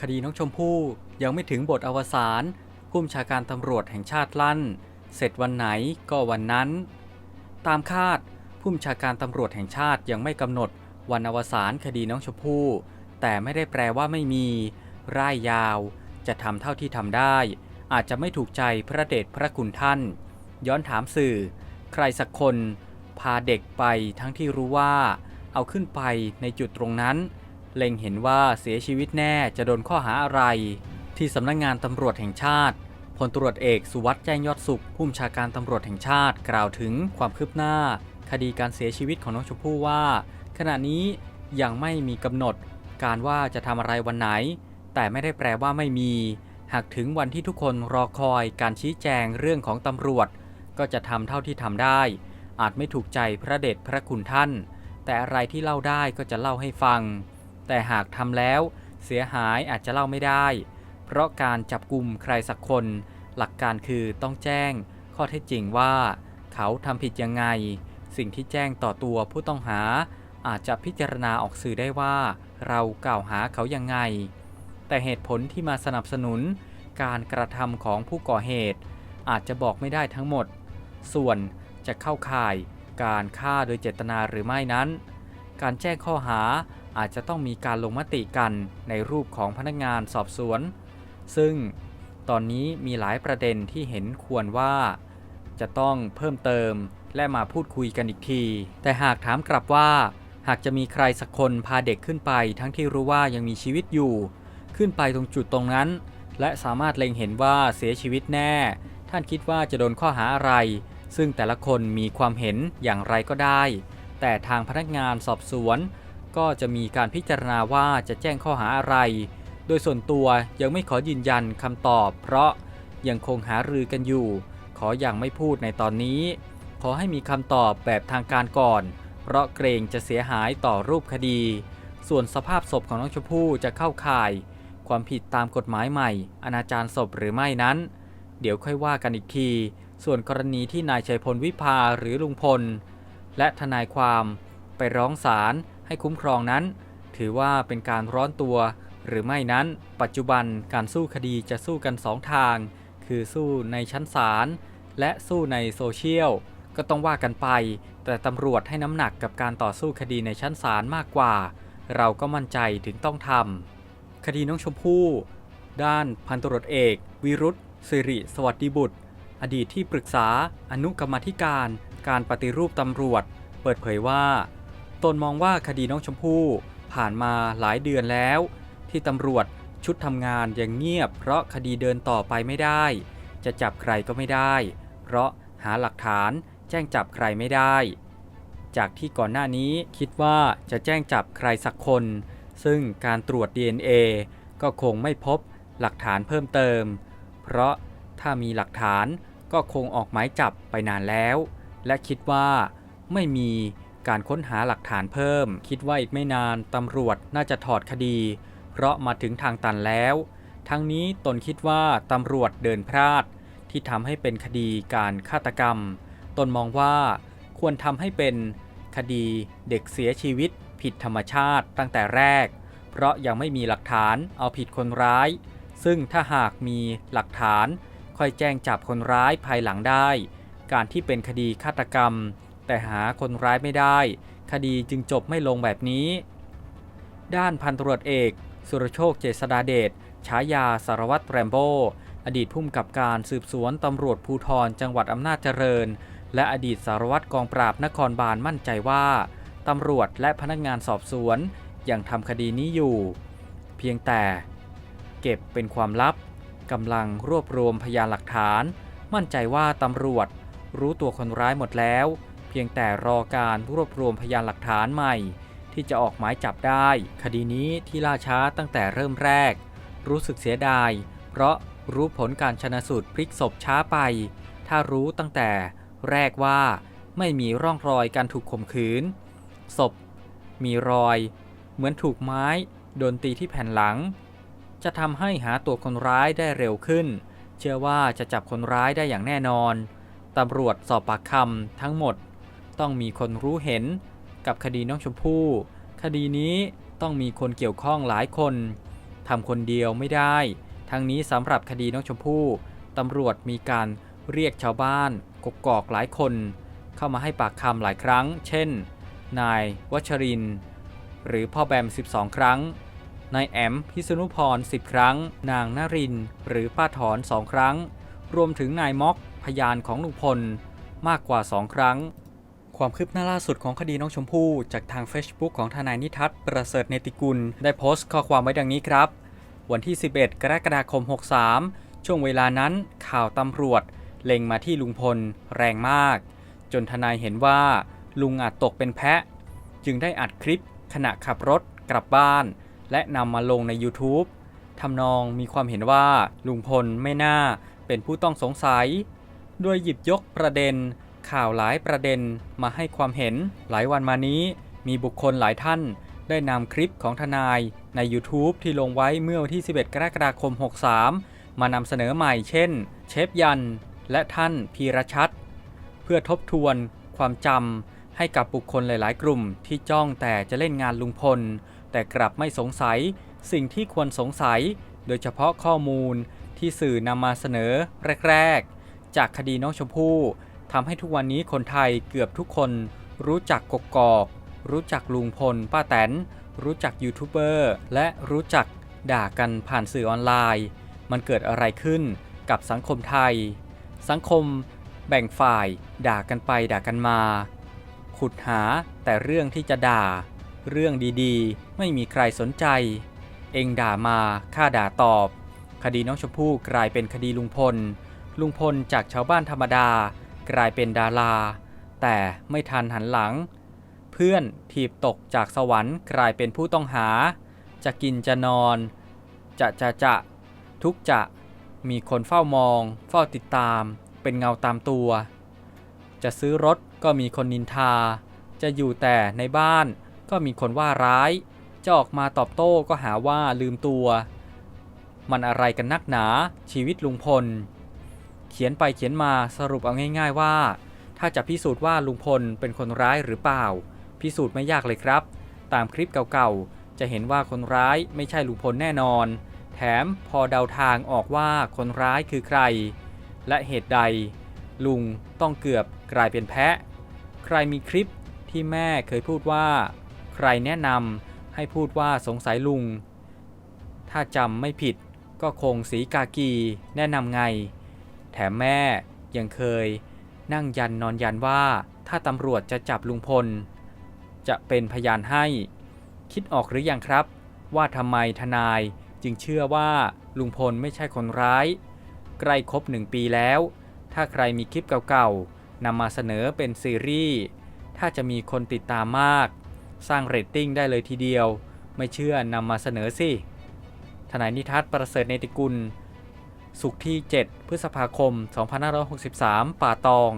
คดีน้องชมพู่ยังไม่ถึงบทอวสานผู้บัญชาการตำรวจแห่งชาติลั่น เสร็จวันไหนก็วันนั้น ตามคาดผู้บัญชาการตำรวจแห่งชาติยังไม่กำหนดวันอวสานคดีน้องชมพู่ แต่ไม่ได้แปลว่าไม่มี ร่ายยาว จะทำเท่าที่ทำได้ อาจจะไม่ถูกใจพระเดชพระคุณท่าน ย้อนถามสื่อ ใครสักคน พาเด็กไปทั้งที่รู้ว่า เอาขึ้นไปในจุดตรงนั้น เล็งเห็นว่าเสียชีวิตแน่จะโดนข้อหาอะไร ที่สำนักงงานตำรวจแห่งชาติพลตรวจเอกสุวัสด์แจ้งยอดสุขผู้บัญชาการตำรวจแห่งชาติกล่าวถึงความคืบหน้า คดีการเสียชีวิตของน้องชมพู่ว่า ขณะนี้ยังไม่มีกำหนด การว่าจะทำอะไรวันไหน แต่ไม่ได้แปลว่าไม่มี หากถึงวันที่ทุกคนรอคอยการชี้แจงเรื่องของตำรวจ ก็จะทำเท่าที่ทำได้ อาจไม่ถูกใจพระเดชพระคุณท่าน แต่อะไรที่เล่าได้ก็จะเล่าให้ฟัง แต่หากทำแล้วเสียหายอาจจะเล่าไม่ได้ เพราะการจับกลุ่มใครสักคน หลักการคือต้องแจ้ง ข้อเท็จจริงว่า เขาทำผิดยังไง สิ่งที่แจ้งต่อตัวผู้ต้องหา อาจจะพิจารณาออกสื่อได้ว่า เรากล่าวหาเขายังไง แต่เหตุผลที่มาสนับสนุน การกระทำของผู้ก่อเหตุ อาจจะบอกไม่ได้ทั้งหมด ส่วนจะเข้าข่าย การฆ่าโดยเจตนาหรือไม่นั้น การแจ้งข้อหา อาจจะต้องมีการลงมติกันในรูปของพนักงานสอบสวน ซึ่งตอนนี้มีหลายประเด็นที่เห็นควรว่า จะต้องเพิ่มเติมและมาพูดคุยกันอีกที แต่หากถามกลับว่า หากจะมีใครสักคนพาเด็กขึ้นไป ทั้งที่รู้ว่ายังมีชีวิตอยู่ ขึ้นไปตรงจุดตรงนั้น และสามารถเล็งเห็นว่าเสียชีวิตแน่ ท่านคิดว่าจะโดนข้อหาอะไร ซึ่งแต่ละคนมีความเห็นอย่างไรก็ได้ แต่ทางพนักงานสอบสวน ก็จะมีการพิจารณาว่าจะแจ้งข้อหาอะไร โดยส่วนตัวยังไม่ขอยืนยันคำตอบ เพราะยังคงหารือกันอยู่ ขออย่างไม่พูดในตอนนี้ ขอให้มีคำตอบแบบทางการก่อน เพราะเกรงจะเสียหายต่อรูปคดี ส่วนสภาพศพของน้องชมพู่จะเข้าข่าย ความผิดตามกฎหมายใหม่ อนาจารศพหรือไม่นั้น เดี๋ยวค่อยว่ากันอีกที ส่วนกรณีที่นายชัยพลวิภาหรือลุงพล และทนายความไปร้องศาล ให้คุ้มครองนั้น ถือว่าเป็นการร้อนตัว หรือไม่นั้น ปัจจุบันการสู้คดีจะสู้กันสองทาง คือสู้ในชั้นศาลและสู้ในโซเชียลก็ต้องว่ากันไป แต่ตำรวจให้น้ำหนักกับการต่อสู้คดีในชั้นศาลมากกว่า เราก็มั่นใจถึงต้องทำคดีน้องชมพู่ด้านพันตรวจเอก วิรุธสิริสวัสดิบุตร อดีตที่ปรึกษาอนุกรรมธิการ การปฏิรูปตำรวจ เปิดเผยว่า ตนมองว่าคดีน้องชมพู่ผ่านมาหลายเดือนแล้ว ที่ตำรวจชุดทำงานยังเงียบ เพราะคดีเดินต่อไปไม่ได้ จะจับใครก็ไม่ได้ เพราะหาหลักฐานแจ้งจับใครไม่ได้ จากที่ก่อนหน้านี้คิดว่าจะแจ้งจับใครสักคน ซึ่งการตรวจ DNA ก็คงไม่พบหลักฐานเพิ่มเติม เพราะถ้ามีหลักฐานก็คงออกหมายจับไปนานแล้ว และคิดว่าไม่มี การค้นหาหลักฐานเพิ่ม คิดว่าอีกไม่นานตำรวจน่าจะถอดคดี เพราะมาถึงทางตันแล้ว ทั้งนี้ตนคิดว่าตำรวจเดินพลาด ที่ทำให้เป็นคดีการฆาตกรรม ตนมองว่าควรทำให้เป็นคดีเด็กเสียชีวิต ผิดธรรมชาติตั้งแต่แรก เพราะยังไม่มีหลักฐานเอาผิดคนร้าย ซึ่งถ้าหากมีหลักฐาน ค่อยแจ้งจับคนร้ายภายหลังได้ การที่เป็นคดีฆาตกรรม แต่หาคนร้ายไม่ได้ คดีจึงจบไม่ลงแบบนี้ ด้านพันตรวจเอก สุรโชคเจษดาเดชฉายาสารวัตรแรมโบอดีตผู้กำกับการสืบสวนตำรวจภูทรจังหวัดอำนาจเจริญ และอดีตสารวัตรกองปราบนครบาลมั่นใจว่าตำรวจและพนักงานสอบสวนยังทำคดีนี้อยู่ เพียงแต่ เก็บเป็นความลับกำลังรวบรวมพยานหลักฐาน มั่นใจว่าตำรวจรู้ตัวคนร้ายหมดแล้ว พียงแต่รอการรวบรวมพยานหลักฐานใหม่ ที่จะออกหมายจับได้ คดีนี้ที่ล่าช้าตั้งแต่เริ่มแรก รู้สึกเสียดาย เพราะรู้ผลการชนะสูตรพลิกศพช้าไป ถ้ารู้ตั้งแต่แรกว่าไม่มีร่องรอยการถูกข่มขืน ศพ มีรอย เหมือนถูกไม้โดนตีที่แผ่นหลัง จะทำให้หาตัวคนร้ายได้เร็วขึ้น เชื่อว่าจะจับคนร้ายได้อย่างแน่นอนตำรวจสอบปากคำทั้งหมด ต้องมีคนรู้เห็นกับคดีน้องชมพู่ คดีนี้ต้องมีคนเกี่ยวข้องหลายคนทำคนเดียวไม่ได้ ทั้งนี้สำหรับคดีน้องชมพู่ตำรวจมีการเรียกชาวบ้านกกอกหลายคน เข้ามาให้ปากคำหลายครั้ง เช่น นายวัชริน หรือพ่อแบม 12 ครั้ง นายแอมพิษณุพร 10 ครั้ง นางนาริน หรือป้าถอน2ครั้ง รวมถึงนายม็อกพยานของลุงพลมากกว่า2ครั้ง ความคืบหน้าล่าสุดของคดีน้องชมพู่ จากทาง Facebook ของทนายนิทัศน์ประเสริฐเนติกุล ได้โพสต์ข้อความไว้ดังนี้ครับ วันที่ 11 กรกฎาคม 63 ช่วงเวลานั้นข่าวตำรวจ เล็งมาที่ลุงพล แรงมาก จนทนายเห็นว่า ลุงอาจตกเป็นแพะ จึงได้อัดคลิป ขณะขับรถกลับบ้าน และนำมาลงใน YouTube ทำนองมีความเห็นว่าลุงพลไม่น่าเป็นผู้ต้องสงสัยโดยหยิบยกประเด็น ข่าวหลายประเด็นมาให้ความเห็น หลายวันมานี้ มีบุคคลหลายท่าน ได้นำคลิปของทนายใน YouTube ที่ลงไว้เมื่อวันที่ 11 กรกฎาคม 63 มานำเสนอใหม่เช่น เชฟยัน และท่านพีรชัด เพื่อทบทวนความจำให้กับบุคคลหลาย ๆ กลุ่มที่จ้องแต่จะเล่นงานลุงพล แต่กลับไม่สงสัยสิ่งที่ควรสงสัย โดยเฉพาะข้อมูลที่สื่อนำมาเสนอแรก ๆ จากคดีน้องชมพู่ ทำให้ทุกวันนี้คนไทยเกือบทุกคน รู้จักกกอก รู้จักลุงพล ป้าแตน รู้จักยูทูบเบอร์ และรู้จักด่ากันผ่านสื่อออนไลน์ มันเกิดอะไรขึ้นกับสังคมไทย สังคมแบ่งฝ่าย ด่ากันไปด่ากันมา ขุดหาแต่เรื่องที่จะด่า เรื่องดีๆ ไม่มีใครสนใจ เองด่ามาข้าด่าตอบ คดีน้องชมพู่กลายเป็นคดีลุงพล ลุงพลจากชาวบ้านธรรมดา กลายเป็นดารา แต่ไม่ทันหันหลัง เพื่อนถีบตกจากสวรรค์กลายเป็นผู้ต้องหา จะกินจะนอน จะจะจะ ทุกจะมีคนเฝ้ามอง เฝ้าติดตาม เป็นเงาตามตัว จะซื้อรถก็มีคนนินทา จะอยู่แต่ในบ้านก็มีคนว่าร้าย จะออกมาตอบโต้ก็หาว่าลืมตัว มันอะไรกันนักหนาชีวิตลุงพล ขียนไปเขียนมาสรุปเอาง่าย ๆว่า ถ้าจะพิสูจน์ว่าลุงพลเป็นคนร้ายหรือเปล่า พิสูจน์ไม่ยากเลยครับ ตามคลิปเก่าๆ จะเห็นว่าคนร้ายไม่ใช่ลุงพลแน่นอน แถมพอเดาทางออกว่าคนร้ายคือใคร และเหตุใด ลุงต้องเกือบกลายเป็นแพะ ใครมีคลิปที่แม่เคยพูดว่า ใครแนะนำให้พูดว่าสงสัยลุง ถ้าจำไม่ผิดก็คงสีกากีแนะนำไง แถมแม่ยังเคยนั่งยันนอนยันว่าถ้าตำรวจจะจับลุงพล จะเป็นพยานให้ คิดออกหรือยังครับ ว่าทำไมทนายจึงเชื่อว่าลุงพลไม่ใช่คนร้าย ใกล้ครบหนึ่งปีแล้ว ถ้าใครมีคลิปเก่าๆนำมาเสนอเป็นซีรีส์ถ้าจะมีคนติดตามมาก สร้างเรตติ้งได้เลยทีเดียว ไม่เชื่อนำมาเสนอสิทนายนิทัศน์ประเสริฐเนติกุล สุขที่ 7 พฤษภาคม 2563 ป่าตอง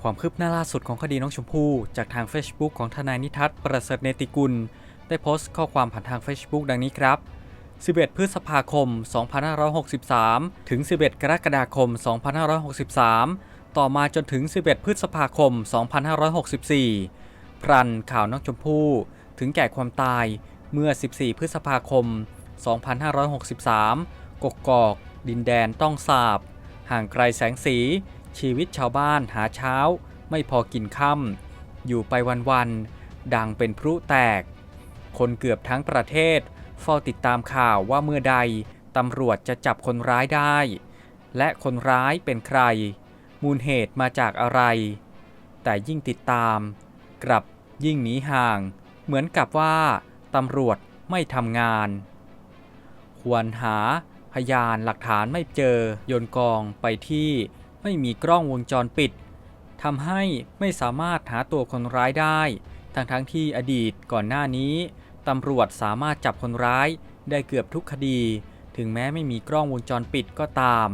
ความคืบหน้าล่าสุดของคดีน้องชมพู่ จากทาง Facebook ของทนายนิทัศน์ประเสริฐเนติกุล ได้โพสต์ข้อความผ่านทาง Facebook ดังนี้ครับ 11 พฤษภาคม 2563 ถึง 11 กรกฎาคม 2563 ต่อมาจนถึง 11 พฤษภาคม 2564 พรันข่าวน้องชมพู่ถึงแก่ความตายเมื่อ 14 พฤษภาคม 2563 กกอก ดินแดนต้องสาบ ห่างไกลแสงสี ชีวิตชาวบ้านหาเช้า ไม่พอกินค่ำอยู่ไปวันๆ ดังเป็นพลุแตก คนเกือบทั้งประเทศเฝ้าติดตามข่าวว่าเมื่อใดตำรวจจะจับคนร้ายได้ และคนร้ายเป็นใคร มูลเหตุมาจากอะไร แต่ยิ่งติดตาม กลับยิ่งหนีห่าง เหมือนกับว่าตำรวจไม่ทำงาน ควรหา พยานหลักฐานไม่เจอโยนกองไปที่ไม่มีกล้องวงจรปิดทำให้ไม่สามารถหาตัวคนร้ายได้ ทั้งทั้งที่อดีตก่อนหน้านี้ตำรวจสามารถจับคนร้ายได้เกือบทุกคดี ถึงแม้ไม่มีกล้องวงจรปิดก็ตาม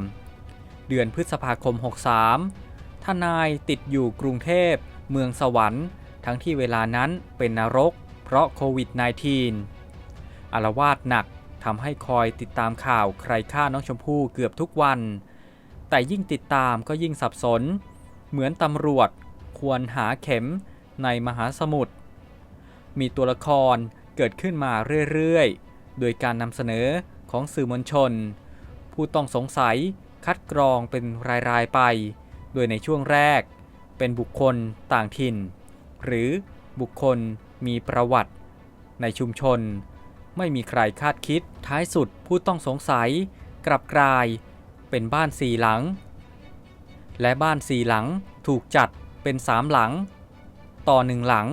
เดือนพฤษภาคม 63ทนายติดอยู่กรุงเทพ เมืองสวรรค์ ทั้งที่เวลานั้นเป็นนรก เพราะโควิด -19 อารวาสหนัก ทำให้คอยติดตามข่าวใครฆ่าน้องชมพู่เกือบทุกวัน แต่ยิ่งติดตามก็ยิ่งสับสน เหมือนตำรวจควรหาเข็มในมหาสมุทร มีตัวละครเกิดขึ้นมาเรื่อยๆ โดยการนำเสนอของสื่อมวลชน ผู้ต้องสงสัยคัดกรองเป็นรายๆไป โดยในช่วงแรก เป็นบุคคลต่างถิ่น หรือบุคคลมีประวัติ ในชุมชน ไม่มีใครคาดคิด ท้ายสุดผู้ต้องสงสัย กลับกลาย เป็นบ้านสี่หลัง และบ้านสี่หลังถูกจัดเป็นสามหลัง ต่อหนึ่งหลัง